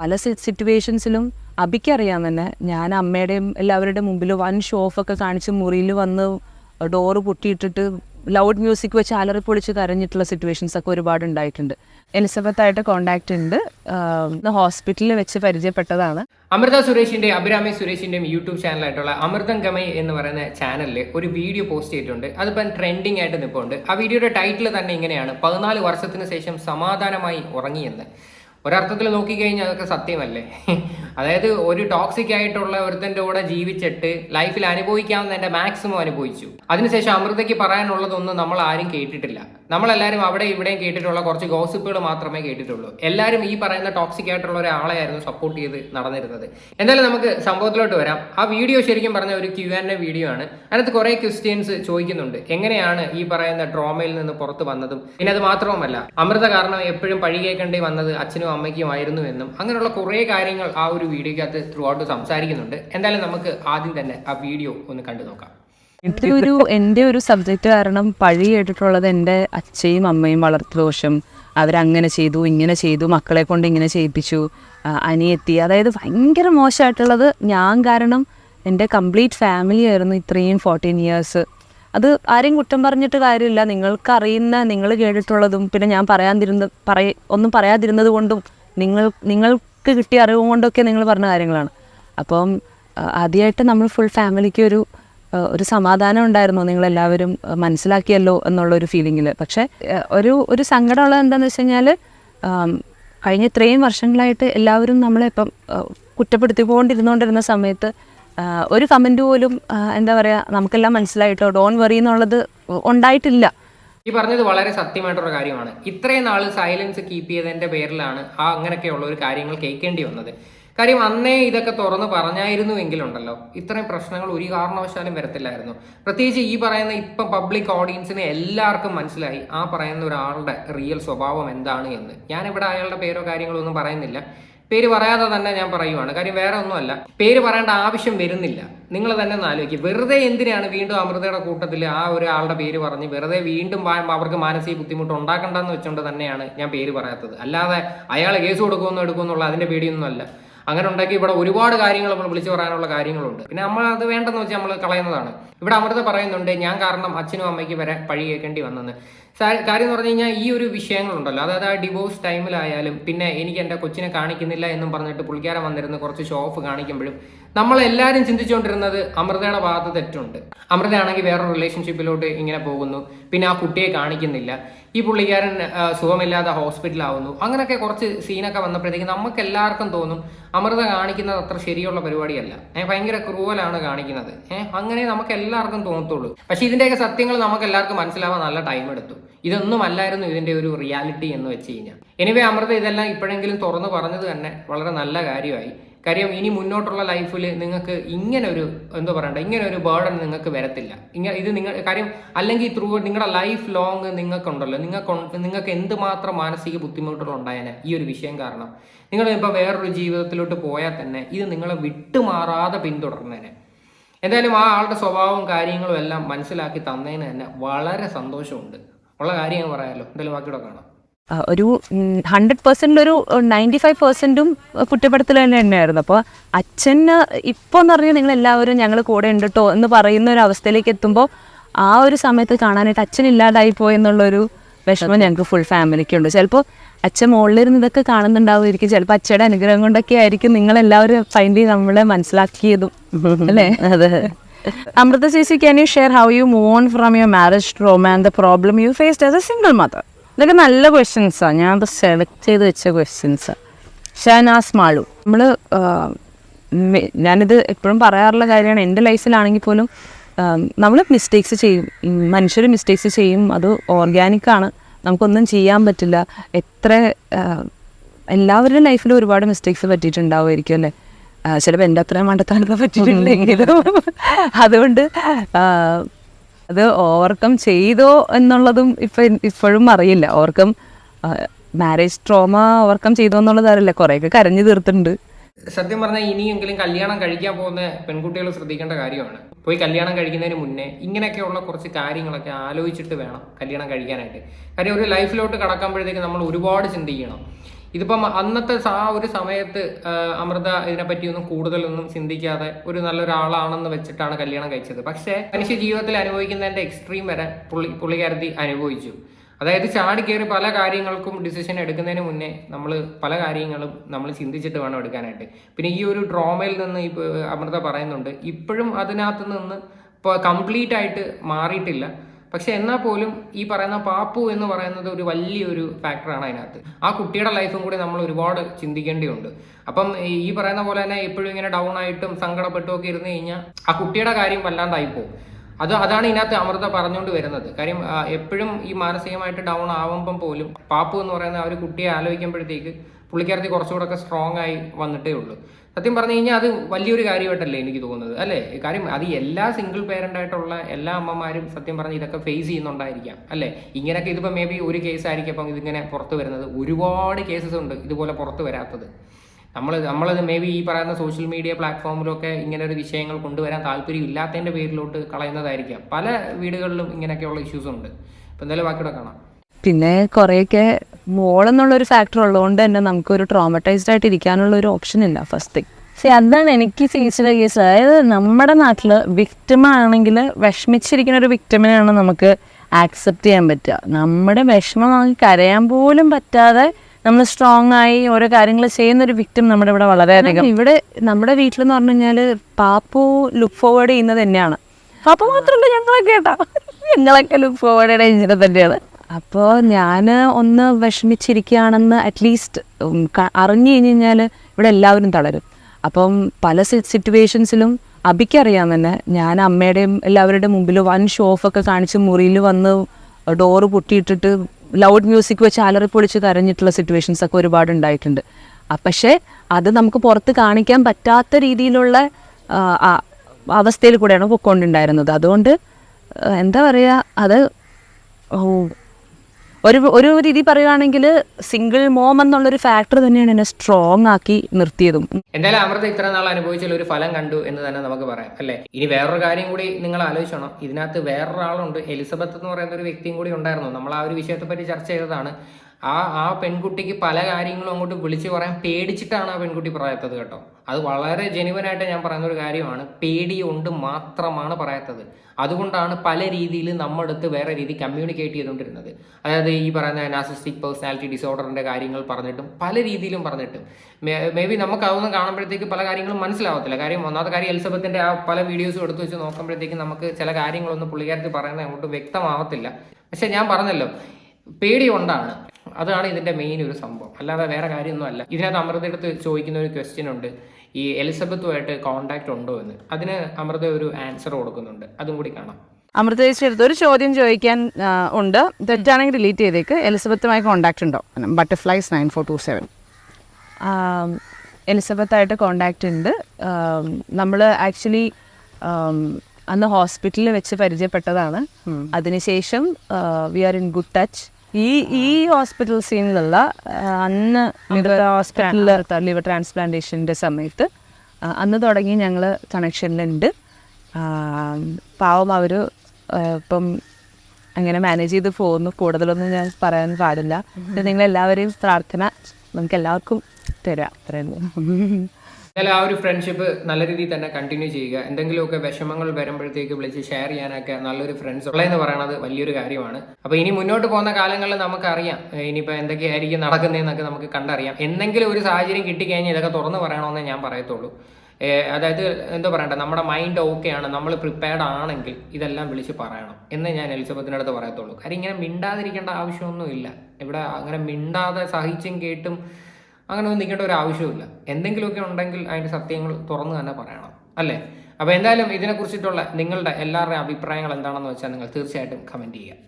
പല സിറ്റുവേഷൻസിലും അബിക്കറിയാം തന്നെ. ഞാൻ അമ്മയുടെയും എല്ലാവരുടെയും മുമ്പിൽ വൻ ഷോഫൊക്കെ കാണിച്ച് മുറിയിൽ വന്ന് ഡോറ് പൊട്ടിയിട്ടിട്ട് ലൗഡ് മ്യൂസിക് വെച്ച് അലറി പൊളിച്ച് കരഞ്ഞിട്ടുള്ള സിറ്റുവേഷൻസ് ഒക്കെ ഒരുപാട് ഉണ്ടായിട്ടുണ്ട്. എലിസബത്തായിട്ട് കോണ്ടാക്ട് ഉണ്ട്. ഹോസ്പിറ്റലിൽ വെച്ച് പരിചയപ്പെട്ടതാണ്. അമൃത സുരേഷിന്റെ അഭിരാമി സുരേഷിന്റെയും യൂട്യൂബ് ചാനലായിട്ടുള്ള അമൃതം ഗമൈ എന്ന് പറയുന്ന ചാനലിൽ ഒരു വീഡിയോ പോസ്റ്റ് ചെയ്തിട്ടുണ്ട്. അതിപ്പം ട്രെൻഡിങ് ആയിട്ട് നിൽപ്പുണ്ട് ആ വീഡിയോയുടെ ടൈറ്റിൽ തന്നെ ഇങ്ങനെയാണ്. പതിനാല് വർഷത്തിന് ശേഷം സമാധാനമായി ഉറങ്ങിയെന്ന്. ഒരർത്ഥത്തിൽ നോക്കിക്കഴിഞ്ഞാൽ അതൊക്കെ സത്യമല്ലേ? അതായത് ഒരു ടോക്സിക് ആയിട്ടുള്ള ഒരുത്തന്റെ കൂടെ ജീവിച്ചിട്ട് ലൈഫിൽ അനുഭവിക്കാവുന്നതിന്റെ മാക്സിമം അനുഭവിച്ചു. അതിനുശേഷം അമൃതയ്ക്ക് പറയാനുള്ളതൊന്നും നമ്മൾ ആരും കേട്ടിട്ടില്ല. നമ്മളെല്ലാവരും അവിടെ ഇവിടെയും കേട്ടിട്ടുള്ള കുറച്ച് ഗോസിപ്പുകൾ മാത്രമേ കേട്ടിട്ടുള്ളൂ. എല്ലാവരും ഈ പറയുന്ന ടോക്സിക് ആയിട്ടുള്ള ഒരാളെയായിരുന്നു സപ്പോർട്ട് ചെയ്ത് നടന്നിരുന്നത്. എന്തായാലും നമുക്ക് സംഭവത്തിലോട്ട് വരാം. ആ വീഡിയോ ശരിക്കും പറഞ്ഞ ഒരു ക്യു ആൻഡ് വീഡിയോ ആണ്. അതിനകത്ത് കുറേ ക്വസ്റ്റ്യൻസ് ചോദിക്കുന്നുണ്ട്. എങ്ങനെയാണ് ഈ പറയുന്ന ഡ്രോമയിൽ നിന്ന് പുറത്ത് വന്നതും? പിന്നെ അത് മാത്രവുമല്ല അമൃത കാരണം എപ്പോഴും പഴി കേൾക്കേണ്ടി വന്നത് അച്ഛനും അമ്മയ്ക്കും ആയിരുന്നു എന്നും അങ്ങനെയുള്ള കുറേ കാര്യങ്ങൾ ആ ഒരു വീഡിയോയ്ക്കകത്ത് ത്രൂ ഔട്ട് സംസാരിക്കുന്നുണ്ട്. എന്തായാലും നമുക്ക് ആദ്യം തന്നെ ആ വീഡിയോ ഒന്ന് കണ്ടു നോക്കാം. എന്റെ ഒരു എന്റെ ഒരു സബ്ജക്റ്റ് കാരണം പഴി കേട്ടിട്ടുള്ളത് എന്റെ അച്ഛയും അമ്മയും വളർത്തു ദോഷം അവരങ്ങനെ ചെയ്തു ഇങ്ങനെ ചെയ്തു മക്കളെ കൊണ്ട് ഇങ്ങനെ ചെയ്യിപ്പിച്ചു അനിയെത്തി. അതായത് ഭയങ്കര മോശമായിട്ടുള്ളത് ഞാൻ കാരണം എന്റെ കംപ്ലീറ്റ് ഫാമിലി ആയിരുന്നു ഇത്രയും ഫോർട്ടീൻ ഇയേഴ്സ് അത് ആരെയും കുറ്റം പറഞ്ഞിട്ട് കാര്യമില്ല. നിങ്ങൾക്കറിയുന്ന നിങ്ങൾ കേട്ടിട്ടുള്ളതും പിന്നെ ഞാൻ പറയാതിരുന്ന പറയ ഒന്നും പറയാതിരുന്നത് കൊണ്ടും നിങ്ങൾ നിങ്ങൾക്ക് കിട്ടിയ അറിവ് കൊണ്ടൊക്കെ നിങ്ങൾ പറഞ്ഞ കാര്യങ്ങളാണ്. അപ്പം ആദ്യമായിട്ട് നമ്മൾ ഫുൾ ഫാമിലിക്ക് ഒരു ഒരു സമാധാനം ഉണ്ടായിരുന്നു. നിങ്ങളെല്ലാവരും മനസ്സിലാക്കിയല്ലോ മനസ്സിലാക്കിയല്ലോ എന്നുള്ളൊരു ഫീലിങ്ങിൽ പക്ഷേ ഒരു ഒരു സങ്കടമുള്ളത് എന്താണെന്ന് വെച്ച് കഴിഞ്ഞാൽ കഴിഞ്ഞ ഇത്രയും വർഷങ്ങളായിട്ട് എല്ലാവരും നമ്മളെ ഇപ്പം കുറ്റപ്പെടുത്തി കുറ്റപ്പെടുത്തിക്കൊണ്ടിരുന്നുകൊണ്ടിരുന്ന സമയത്ത് ഒരു കമന്റ് പോലും എന്താ പറയുക നമുക്കെല്ലാം മനസ്സിലായിട്ടോ? ഡോൺ വറി എന്നുള്ളത് ഉണ്ടായിട്ടില്ല. ഈ പറഞ്ഞത് വളരെ സത്യമായിട്ടുള്ള കാര്യമാണ്. ഇത്രയും നാൾ സൈലൻസ് കീപ്പ് ചെയ്തതിന്റെ പേരിലാണ് ആ അങ്ങനെയൊക്കെയുള്ള ഒരു കാര്യങ്ങൾ കേൾക്കേണ്ടി വന്നത്. കാര്യം അന്നേ ഇതൊക്കെ തുറന്ന് പറഞ്ഞായിരുന്നു എങ്കിലുണ്ടല്ലോ ഇത്രയും പ്രശ്നങ്ങൾ ഒരു കാരണവശാലും വരത്തില്ലായിരുന്നു. പ്രത്യേകിച്ച് ഈ പറയുന്ന ഇപ്പം പബ്ലിക് ഓഡിയൻസിന് എല്ലാവർക്കും മനസ്സിലായി ആ പറയുന്ന ഒരാളുടെ റിയൽ സ്വഭാവം എന്താണ് എന്ന്. ഞാനിവിടെ അയാളുടെ പേരോ കാര്യങ്ങളോ ഒന്നും പറയുന്നില്ല. പേര് പറയാതെ തന്നെ ഞാൻ പറയുവാണ്. കാര്യം വേറെ ഒന്നുമല്ല. പേര് പറയേണ്ട ആവശ്യം വരുന്നില്ല. നിങ്ങൾ തന്നെ ഒന്ന് ആലോചിക്കുക വെറുതെ എന്തിനാണ് വീണ്ടും അമൃതയുടെ കൂട്ടത്തിൽ ആ ഒരാളുടെ പേര് പറഞ്ഞ് വെറുതെ വീണ്ടും അവർക്ക് മാനസിക ബുദ്ധിമുട്ട് ഉണ്ടാക്കണ്ടെന്ന് വെച്ചുകൊണ്ട് തന്നെയാണ് ഞാൻ പേര് പറയാത്തത്. അല്ലാതെ അയാൾ കേസ് കൊടുക്കുമെന്നോ എടുക്കുമെന്നുള്ള അതിന്റെ പേടിയൊന്നുമല്ല. അങ്ങനെ ഉണ്ടാക്കി ഇവിടെ ഒരുപാട് കാര്യങ്ങൾ നമ്മൾ വിളിച്ചു പറയാനുള്ള കാര്യങ്ങളുണ്ട്. പിന്നെ നമ്മൾ അത് വേണ്ടെന്ന് വെച്ചാൽ നമ്മൾ കളയുന്നതാണ്. ഇവിടെ അമൃത പറയുന്നുണ്ട് ഞാൻ കാരണം അച്ഛനും അമ്മയ്ക്ക് വരെ പഴി കേൾക്കേണ്ടി വന്നെന്ന് കാര്യം എന്ന് പറഞ്ഞു കഴിഞ്ഞാൽ ഈ ഒരു വിഷയങ്ങളുണ്ടല്ലോ. അതായത് ആ ഡിവോഴ്സ് ടൈമിലായാലും പിന്നെ എനിക്ക് എന്റെ കൊച്ചിനെ കാണിക്കുന്നില്ല എന്നും പറഞ്ഞിട്ട് പുള്ളിക്കാരൻ വന്നിരുന്ന് കുറച്ച് ഷോ ഓഫ് കാണിക്കുമ്പോഴും നമ്മളെല്ലാവരും ചിന്തിച്ചുകൊണ്ടിരുന്നത് അമൃതയുടെ ഭാഗത്ത് തെറ്റുണ്ട്. അമൃതയാണെങ്കിൽ വേറൊരു റിലേഷൻഷിപ്പിലോട്ട് ഇങ്ങനെ പോകുന്നു. പിന്നെ ആ കുട്ടിയെ കാണിക്കുന്നില്ല. ഈ പുള്ളിക്കാരൻ സുഖമില്ലാതെ ഹോസ്പിറ്റലാവുന്നു. അങ്ങനെയൊക്കെ കുറച്ച് സീനൊക്കെ വന്നപ്പോഴത്തേക്ക് നമുക്ക് എല്ലാവർക്കും തോന്നും അമൃത കാണിക്കുന്നത് അത്ര ശരിയുള്ള പരിപാടിയല്ല. ഏഹ് ഭയങ്കര ക്രൂവലാണ് കാണിക്കുന്നത്. ഏഹ് അങ്ങനെ നമുക്ക് എല്ലാവർക്കും തോന്നത്തുള്ളൂ. പക്ഷെ ഇതിന്റെയൊക്കെ സത്യങ്ങൾ നമുക്ക് എല്ലാവർക്കും മനസ്സിലാവാൻ നല്ല ടൈം എടുത്തു ഇതൊന്നും അല്ലായിരുന്നു ഇതിന്റെ ഒരു റിയാലിറ്റി എന്ന് വെച്ച് കഴിഞ്ഞാൽ. എനിവേ അമൃത ഇതെല്ലാം ഇപ്പോഴെങ്കിലും തുറന്നു പറഞ്ഞത് തന്നെ വളരെ നല്ല കാര്യമായി. കാര്യം ഇനി മുന്നോട്ടുള്ള ലൈഫിൽ നിങ്ങൾക്ക് ഇങ്ങനെ ഒരു എന്തോ പറയണ്ട ഇങ്ങനെ ഒരു ബേർഡൻ നിങ്ങൾക്ക് വരത്തില്ല. ഇങ്ങനെ ഇത് നിങ്ങൾ കാര്യം അല്ലെങ്കിൽ ത്രൂ നിങ്ങളുടെ ലൈഫ് ലോങ് നിങ്ങൾക്കുണ്ടല്ലോ. നിങ്ങൾക്ക് നിങ്ങൾക്ക് എന്തുമാത്രം മാനസിക ബുദ്ധിമുട്ടുകൾ ഉണ്ടായേനെ? ഈ ഒരു വിഷയം കാരണം. നിങ്ങൾ ഇപ്പോൾ വേറൊരു ജീവിതത്തിലോട്ട് പോയാൽ തന്നെ ഇത് നിങ്ങളെ വിട്ടുമാറാതെ പിന്തുടർന്നേനെ. എന്തായാലും ആ ആളുടെ സ്വഭാവവും കാര്യങ്ങളും എല്ലാം മനസ്സിലാക്കി തന്നതിന് തന്നെ വളരെ സന്തോഷമുണ്ട്. ഉള്ള കാര്യം ഞാൻ പറയാമല്ലോ എന്തായാലും ബാക്കിയുടെ കാണാം. ഒരു ഹൺഡ്രഡ് പെർസെന്റ് ഒരു നയന്റി ഫൈവ് പെർസെന്റും കുറ്റപ്പെടുത്തൽ തന്നെ തന്നെയായിരുന്നു. അപ്പോൾ അച്ഛന് ഇപ്പോൾ എന്ന് പറഞ്ഞാൽ നിങ്ങൾ എല്ലാവരും ഞങ്ങൾ കൂടെ ഉണ്ട് കേട്ടോ എന്ന് പറയുന്ന ഒരു അവസ്ഥയിലേക്ക് എത്തുമ്പോൾ ആ ഒരു സമയത്ത് കാണാനായിട്ട് അച്ഛൻ ഇല്ലാതായി പോയെന്നുള്ളൊരു വിഷമം ഞങ്ങൾക്ക് ഫുൾ ഫാമിലിക്കുണ്ട് ചിലപ്പോൾ അച്ഛൻ മുകളിലിരുന്ന് ഇതൊക്കെ കാണുന്നുണ്ടാവുമായിരിക്കും. ചിലപ്പോൾ അച്ഛയുടെ അനുഗ്രഹം കൊണ്ടൊക്കെ ആയിരിക്കും നിങ്ങളെല്ലാവരും ഫൈനലി നമ്മളെ മനസ്സിലാക്കിയതും. അല്ലേ? അതെ. അമൃത ചേച്ചി can you share how you move on from your marriage trauma and the problem you faced as a single mother ഇതൊക്കെ നല്ല ക്വസ്റ്റ്യൻസാണ് ഞാൻ അത് സെലക്ട് ചെയ്ത് വെച്ച ക്വസ്റ്റ്യൻസ് ഷഹനാസ് മാളു. നമ്മൾ ഞാനിത് എപ്പോഴും പറയാറുള്ള കാര്യമാണ്. എന്റെ ലൈഫിലാണെങ്കിൽ പോലും നമ്മൾ മിസ്റ്റേക്സ് ചെയ്യും. മനുഷ്യർ മിസ്റ്റേക്സ് ചെയ്യും. അത് ഓർഗാനിക്കാണ് നമുക്കൊന്നും ചെയ്യാൻ പറ്റില്ല. എത്ര എല്ലാവരുടെ എല്ലാവരുടെയും ലൈഫിൽ ഒരുപാട് മിസ്റ്റേക്സ് പറ്റിയിട്ടുണ്ടാവുമായിരിക്കും അല്ലേ? ചിലപ്പോൾ എന്റെ അത്രയും മണ്ടത്താണ് പറ്റിയിട്ടുണ്ടെങ്കിലും അതുകൊണ്ട് അത് ഓവർകം ചെയ്തോ എന്നുള്ളതും ഇപ്പം ഇപ്പോഴും അറിയില്ല. ഓവർകം മാരേജ് ട്രോമ ഓവർകം ചെയ്തോ എന്നുള്ളത് അറിയില്ല. കുറേയൊക്കെ കരഞ്ഞു തീർത്തിട്ടുണ്ട്. സത്യം പറഞ്ഞാൽ ഇനിയെങ്കിലും കല്യാണം കഴിക്കാൻ പോകുന്ന പെൺകുട്ടികൾ ശ്രദ്ധിക്കേണ്ട കാര്യമാണ്. പോയി കല്യാണം കഴിക്കുന്നതിന് മുന്നേ ഇങ്ങനെയൊക്കെയുള്ള കുറച്ച് കാര്യങ്ങളൊക്കെ ആലോചിച്ചിട്ട് വേണം കല്യാണം കഴിക്കാനായിട്ട്. കാര്യം ഒരു ലൈഫിലോട്ട് കടക്കുമ്പോഴത്തേക്ക് നമ്മൾ ഒരുപാട് ചിന്തിക്കണം. ഇതിപ്പം അന്നത്തെ ആ ഒരു സമയത്ത് അമൃത ഇതിനെപ്പറ്റിയൊന്നും കൂടുതലൊന്നും ചിന്തിക്കാതെ ഒരു നല്ലൊരാളാണെന്ന് വെച്ചിട്ടാണ് കല്യാണം കഴിച്ചത്. പക്ഷേ മനുഷ്യ ജീവിതത്തിൽ അനുഭവിക്കുന്നതിന്റെ എക്സ്ട്രീം വരെ പുള്ളി പുള്ളിക്കാരത്തി അനുഭവിച്ചു. അതായത് ചാടി കയറി പല കാര്യങ്ങൾക്കും ഡിസിഷൻ എടുക്കുന്നതിന് മുന്നേ നമ്മൾ പല കാര്യങ്ങളും നമ്മൾ ചിന്തിച്ചിട്ട് വേണം എടുക്കാനായിട്ട്. പിന്നെ ഈ ഒരു ഡ്രോമയിൽ നിന്ന് ഇപ്പോൾ അമൃത പറയുന്നുണ്ട് ഇപ്പോഴും അതിനകത്ത് നിന്ന് ഇപ്പോൾ കംപ്ലീറ്റ് ആയിട്ട് മാറിയിട്ടില്ല. പക്ഷെ എന്നാൽ പോലും ഈ പറയുന്ന പാപ്പു എന്ന് പറയുന്നത് ഒരു വലിയൊരു ഫാക്ടറാണ് അതിനകത്ത്. ആ കുട്ടിയുടെ ലൈഫും കൂടി നമ്മൾ ഒരുപാട് ചിന്തിക്കേണ്ടിയുണ്ട്. അപ്പം ഈ പറയുന്ന പോലെ തന്നെ എപ്പോഴും ഇങ്ങനെ ഡൗൺ ആയിട്ടും സങ്കടപ്പെട്ടും ഒക്കെ ഇരുന്ന് കഴിഞ്ഞാൽ ആ കുട്ടിയുടെ കാര്യം വല്ലാണ്ടായി പോകും. അത് അതാണ് ഇതിനകത്ത് അമൃത പറഞ്ഞുകൊണ്ട് വരുന്നത്. കാര്യം എപ്പോഴും ഈ മാനസികമായിട്ട് ഡൗൺ ആവുമ്പം പോലും പാപ്പു എന്ന് പറയുന്ന ആ ഒരു കുട്ടിയെ ആലോചിക്കുമ്പോഴത്തേക്ക് പുള്ളിക്കാരത്തി കുറച്ചുകൂടെ ഒക്കെ സ്ട്രോങ് ആയി വന്നിട്ടേ ഉള്ളൂ. സത്യം പറഞ്ഞു കഴിഞ്ഞാൽ അത് വലിയൊരു കാര്യമായിട്ടല്ലേ എനിക്ക് തോന്നുന്നത് അല്ലേ? കാര്യം അത് എല്ലാ സിംഗിൾ പേരന്റായിട്ടുള്ള എല്ലാ അമ്മമാരും സത്യം പറഞ്ഞ് ഇതൊക്കെ ഫേസ് ചെയ്യുന്നുണ്ടായിരിക്കാം അല്ലേ? ഇങ്ങനെയൊക്കെ ഇതിപ്പോൾ മേ ബി ഒരു കേസ് ആയിരിക്കും അപ്പം ഇതിങ്ങനെ പുറത്ത് വരുന്നത്. ഒരുപാട് കേസസ് ഉണ്ട് ഇതുപോലെ പുറത്ത് വരാത്തത്. നമ്മൾ നമ്മളത് മേ ബി ഈ പറയുന്ന സോഷ്യൽ മീഡിയ പ്ലാറ്റ്ഫോമിലൊക്കെ ഇങ്ങനെ ഒരു വിഷയങ്ങൾ കൊണ്ടുവരാൻ താല്പര്യം ഇല്ലാത്തതിന്റെ പേരിലോട്ട് കളയുന്നതായിരിക്കാം. പല വീടുകളിലും ഇങ്ങനെയൊക്കെയുള്ള ഇഷ്യൂസ് ഉണ്ട്. അപ്പം എന്തായാലും ബാക്കിയുടെ കാണാം. പിന്നെ കുറേയൊക്കെ മോളെന്നുള്ളൊരു ഫാക്ടർ ഉള്ളതുകൊണ്ട് തന്നെ നമുക്കൊരു ട്രോമറ്റൈസ്ഡ് ആയിട്ട് ഇരിക്കാനുള്ള ഒരു ഓപ്ഷൻ ഇല്ല ഫസ്റ്റ് തിങ് സീ അതാണ് എനിക്ക് ചേച്ചിയുടെ കേസ് അതായത് നമ്മുടെ നാട്ടിൽ വിക്ടിം ആണെങ്കിൽ വിഷമിച്ചിരിക്കുന്ന ഒരു വിക്ടിമിനെയാണ് നമുക്ക് ആക്സെപ്റ്റ് ചെയ്യാൻ പറ്റുക. നമ്മുടെ വിഷമം നമുക്ക് കരയാൻ പോലും പറ്റാതെ നമ്മൾ സ്ട്രോങ് ആയി ഓരോ കാര്യങ്ങൾ ചെയ്യുന്ന ഒരു വിക്ടിം നമ്മുടെ ഇവിടെ വളരെയധികം. ഇവിടെ നമ്മുടെ വീട്ടിലെന്ന് പറഞ്ഞു കഴിഞ്ഞാൽ പാപ്പു ലുക്ക് ഫോർവേഡ് ചെയ്യുന്നത് തന്നെയാണ്. പാപ്പ മാത്രമല്ല ഞങ്ങളൊക്കെ കേട്ടോ. ഞങ്ങളൊക്കെ ലുക്ക് ഫോർവേഡ് ചെയ്യുന്നത് തന്നെയാണ്. അപ്പോൾ ഞാൻ ഒന്ന് വിഷമിച്ചിരിക്കുകയാണെന്ന് അറ്റ്ലീസ്റ്റ് അറിഞ്ഞു കഴിഞ്ഞ് കഴിഞ്ഞാൽ ഇവിടെ എല്ലാവരും തളരും. അപ്പം പല സിറ്റുവേഷൻസിലും അബിക്കറിയാം തന്നെ. ഞാൻ അമ്മയുടെയും എല്ലാവരുടെയും മുമ്പിൽ വൺ ഷോ ഓഫ് ഒക്കെ കാണിച്ച് മുറിയിൽ വന്ന് ഡോറ് പൊട്ടിയിട്ടിട്ട് ലൗഡ് മ്യൂസിക് വെച്ച് അലറി പൊളിച്ച് കരഞ്ഞിട്ടുള്ള സിറ്റുവേഷൻസ് ഒക്കെ ഒരുപാട് ഉണ്ടായിട്ടുണ്ട്. പക്ഷേ അത് നമുക്ക് പുറത്ത് കാണിക്കാൻ പറ്റാത്ത രീതിയിലുള്ള അവസ്ഥയിൽ കൂടെയാണ് പൊക്കോണ്ടുണ്ടായിരുന്നത്. അതുകൊണ്ട് എന്താ പറയുക അത് ഒരു ഒരു രീതി പറയുകയാണെങ്കിൽ സിംഗിൾ മോം എന്നുള്ളൊരു ഫാക്ടർ തന്നെയാണ് എന്നെ സ്ട്രോങ് ആക്കി നിർത്തിയതും. എന്തായാലും അമൃത ഇത്ര നാൾ അനുഭവിച്ചാൽ ഒരു ഫലം കണ്ടു എന്ന് തന്നെ നമുക്ക് പറയാം അല്ലേ? ഇനി വേറൊരു കാര്യം കൂടി നിങ്ങൾ ആലോചിച്ചോണം. ഇതിനകത്ത് വേറൊരാളുണ്ട് എലിസബത്ത് എന്ന് പറയുന്ന ഒരു വ്യക്തിയും കൂടി ഉണ്ടായിരുന്നു. നമ്മൾ ആ ഒരു വിഷയത്തെ പറ്റി ചർച്ച ചെയ്തതാണ്. ആ ആ പെൺകുട്ടിക്ക് പല കാര്യങ്ങളും അങ്ങോട്ട് വിളിച്ചു പറയാൻ പേടിച്ചിട്ടാണ് ആ പെൺകുട്ടി പറയാത്തത് കേട്ടോ. അത് വളരെ ജെനുവനായിട്ട് ഞാൻ പറയുന്ന ഒരു കാര്യമാണ്. പേടി കൊണ്ട് മാത്രമാണ് പറയാത്തത്. അതുകൊണ്ടാണ് പല രീതിയിൽ നമ്മുടെ അടുത്ത് വേറെ രീതി കമ്മ്യൂണിക്കേറ്റ് ചെയ്തുകൊണ്ടിരുന്നത്. അതായത് ഈ പറയുന്ന നാസിസ്റ്റിക് പേഴ്സണാലിറ്റി ഡിസോർഡറിന്റെ കാര്യങ്ങൾ പറഞ്ഞിട്ടും പല രീതിയിലും പറഞ്ഞിട്ടും. മേ ബി നമുക്ക് അതൊന്നും കാണുമ്പോഴത്തേക്ക് പല കാര്യങ്ങളും മനസ്സിലാവത്തില്ല. കാര്യം ഒന്നാമത്തെ കാര്യം എലിസബത്തിന്റെ ആ പല വീഡിയോസും എടുത്തു വെച്ച് നോക്കുമ്പോഴത്തേക്ക് നമുക്ക് ചില കാര്യങ്ങളൊന്നും പുള്ളിക്കാരത്തിൽ പറയുന്നത് അങ്ങോട്ട് വ്യക്തമാവത്തില്ല. പക്ഷെ ഞാൻ പറഞ്ഞല്ലോ പേടി കൊണ്ടാണ്. അതാണ് ഇതിന്റെ മെയിൻ ഒരു സംഭവം. അല്ലാതെ വേറെ കാര്യമൊന്നും അല്ല. ഇതിനകത്ത് അമൃത അടുത്ത് ചോദിക്കുന്ന ഒരു ക്വസ്റ്റ്യൻ ഉണ്ട്. ഈ എലിസബത്തുമായിട്ട് കോണ്ടാക്ട് ഉണ്ടോ എന്ന്. അതിന് അമൃത ഒരു ആൻസർ കൊടുക്കുന്നുണ്ട്. അതും കൂടി കാണാം. അമൃത ചേച്ചി അടുത്ത് ഒരു ചോദ്യം ചോദിക്കാൻ ഉണ്ട്. തെറ്റാണെങ്കിൽ ഡിലീറ്റ് ചെയ്തേക്ക്. എലിസബത്തുമായി കോണ്ടാക്ട് ഉണ്ടോ? Butterflies nine four two seven എലിസബത്തായിട്ട് contact ഉണ്ട്. നമ്മൾ ആക്ച്വലി അന്ന് ഹോസ്പിറ്റലിൽ വെച്ച് പരിചയപ്പെട്ടതാണ്. അതിനുശേഷം we are in good touch ഈ ഈ ഹോസ്പിറ്റൽ സീനിലുള്ള അന്ന് ഹോസ്പിറ്റലിൽ ലിവർ ട്രാൻസ്പ്ലാന്റേഷന്റെ സമയത്ത് അന്ന് തുടങ്ങി ഞങ്ങൾ കണക്ഷനിലുണ്ട് പാവം അവർ ഇപ്പം അങ്ങനെ മാനേജ് ചെയ്ത് പോകുന്നു. കൂടുതലൊന്നും ഞാൻ പറയാൻ പാടില്ല. നിങ്ങൾ എല്ലാവരെയും പ്രാർത്ഥന നമുക്ക് എല്ലാവർക്കും തരാം അത്രയുള്ളൂ എന്നാലും ആ ഒരു ഫ്രണ്ട്ഷിപ്പ് നല്ല രീതിയിൽ തന്നെ കണ്ടിന്യൂ ചെയ്യുക. എന്തെങ്കിലുമൊക്കെ വിഷമങ്ങൾ വരുമ്പോഴത്തേക്ക് വിളിച്ച് ഷെയർ ചെയ്യാനൊക്കെ നല്ലൊരു ഫ്രണ്ട്സ് ഉള്ള എന്ന് പറയുന്നത് വലിയൊരു കാര്യമാണ്. അപ്പോൾ ഇനി മുന്നോട്ട് പോകുന്ന കാലങ്ങളിൽ നമുക്കറിയാം ഏഹ് ഇനിയിപ്പോൾ എന്തൊക്കെയായിരിക്കും നടക്കുന്നതെന്നൊക്കെ നമുക്ക് കണ്ടറിയാം. എന്തെങ്കിലും ഒരു സാഹചര്യം കിട്ടിക്കഴിഞ്ഞാൽ ഇതൊക്കെ തുറന്ന് പറയണമെന്നേ ഞാൻ പറയത്തുള്ളൂ. അതായത് എന്താ പറയണ്ട നമ്മുടെ മൈൻഡ് ഓക്കെ ആണ് നമ്മൾ പ്രിപ്പയർഡ് ആണെങ്കിൽ ഇതെല്ലാം വിളിച്ച് പറയണം എന്ന് ഞാൻ എലിസബത്തിന്റെ അടുത്ത് പറയത്തുള്ളൂ. കാര്യം ഇങ്ങനെ മിണ്ടാതിരിക്കേണ്ട ആവശ്യമൊന്നുമില്ല. ഇവിടെ അങ്ങനെ മിണ്ടാതെ സഹിച്ചും കേട്ടും അങ്ങനെ ഒന്നും നിൽക്കേണ്ട ഒരു ആവശ്യമില്ല എന്തെങ്കിലുമൊക്കെ ഉണ്ടെങ്കിൽ അതിന്റെ സത്യങ്ങൾ തുറന്നു തന്നെ പറയണം അല്ലേ? അപ്പോൾ എന്തായാലും ഇതിനെക്കുറിച്ചിട്ടുള്ള നിങ്ങളുടെ എല്ലാവരുടെയും അഭിപ്രായങ്ങൾ എന്താണെന്ന് വെച്ചാൽ നിങ്ങൾ തീർച്ചയായിട്ടും കമന്റ് ചെയ്യുക.